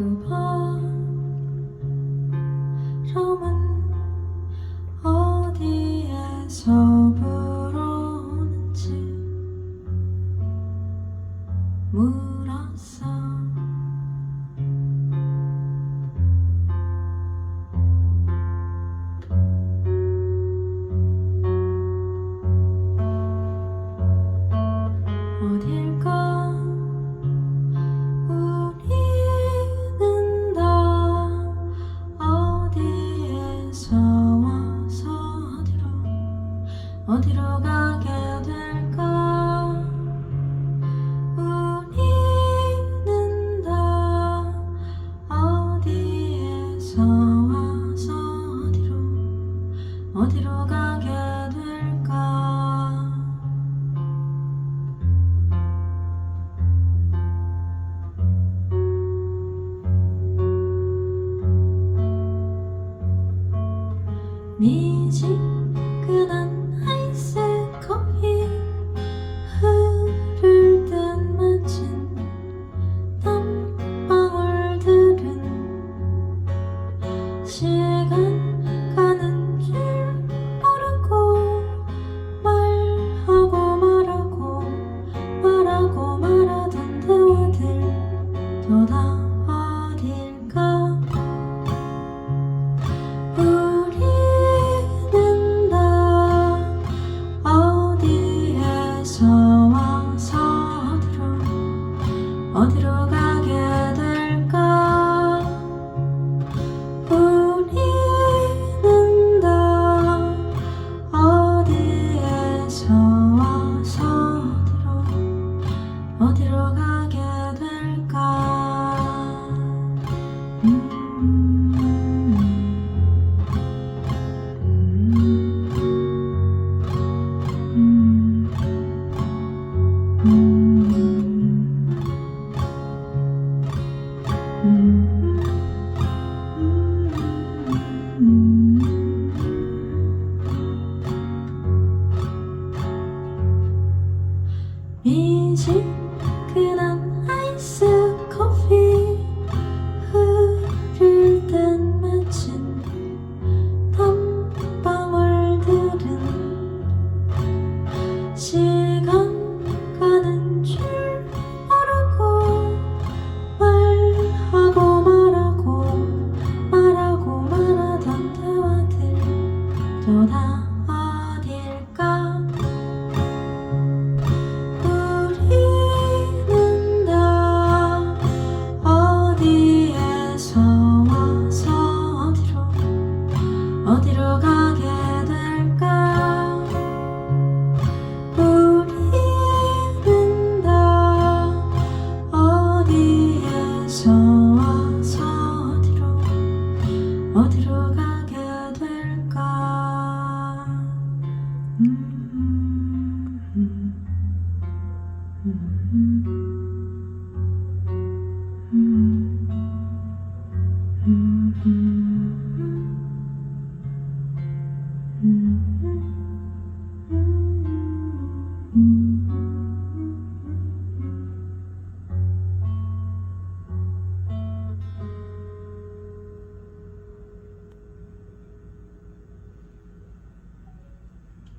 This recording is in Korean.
그 바람은 어디에서 불어오는지 물었어. 어딜 아니지. 그난 心。 그냥 아이스 커피 흐를 땐 맺힌 땀방울들은 Mm-hmm.